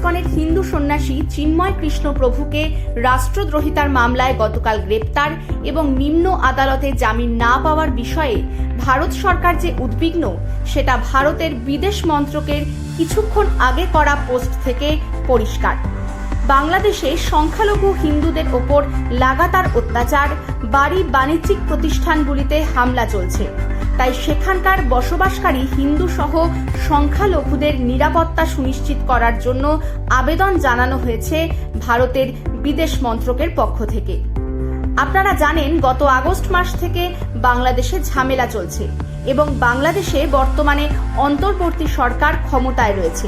ইসকনের হিন্দু সন্ন্যাসী চিন্ময় কৃষ্ণ প্রভুকে রাষ্ট্রদ্রোহিতার মামলায় গতকাল গ্রেপ্তার এবং নিম্ন আদালতে জামিন না পাওয়ার বিষয়ে ভারত সরকার যে উদ্বিগ্ন, সেটা ভারতের বিদেশ মন্ত্রকের কিছুক্ষণ আগে করা পোস্ট থেকে পরিষ্কার। বাংলাদেশে সংখ্যালঘু হিন্দুদের ওপর লাগাতার অত্যাচার, বাড়ি বাণিজ্যিক প্রতিষ্ঠানগুলিতে হামলা চলছে। তাই সেখানকার বসবাসকারী হিন্দু সহ সংখ্যালঘুদের নিরাপত্তা সুনিশ্চিত করার জন্য আবেদন জানানো হয়েছে ভারতের বিদেশ মন্ত্রকের পক্ষ থেকে। আপনারা জানেন, গত আগস্ট মাস থেকে বাংলাদেশে ঝামেলা চলছে এবং বাংলাদেশে বর্তমানে অন্তর্বর্তী সরকার ক্ষমতায় রয়েছে।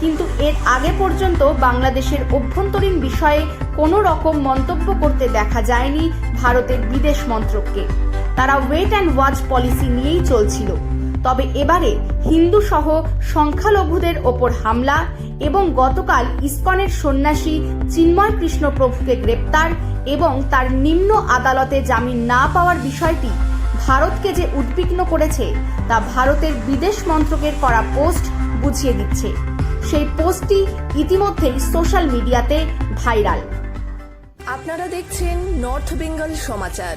কিন্তু এর আগে পর্যন্ত বাংলাদেশের অভ্যন্তরীণ বিষয়ে কোনো রকম মন্তব্য করতে দেখা যায়নি ভারতের বিদেশ মন্ত্রককে। তারা ওয়েট অ্যান্ড ওয়াচ পলিসি নিয়েই চলছিল। তবে এবারে হিন্দু সহ সংখ্যালঘুদের ওপর হামলা এবং গতকাল ইস্কনের সন্ন্যাসী চিন্ময় কৃষ্ণ প্রভুকে গ্রেপ্তার এবং তার নিম্ন আদালতে জামিন না পাওয়ার বিষয়টি ভারতকে যে উদ্বিগ্ন করেছে, তা ভারতের বিদেশ মন্ত্রকের করা পোস্ট বুঝিয়ে দিচ্ছে। সেই পোস্টটি ইতিমধ্যেই সোশ্যাল মিডিয়াতে ভাইরাল। আপনারা দেখছেন নর্থ বেঙ্গল সমাচার।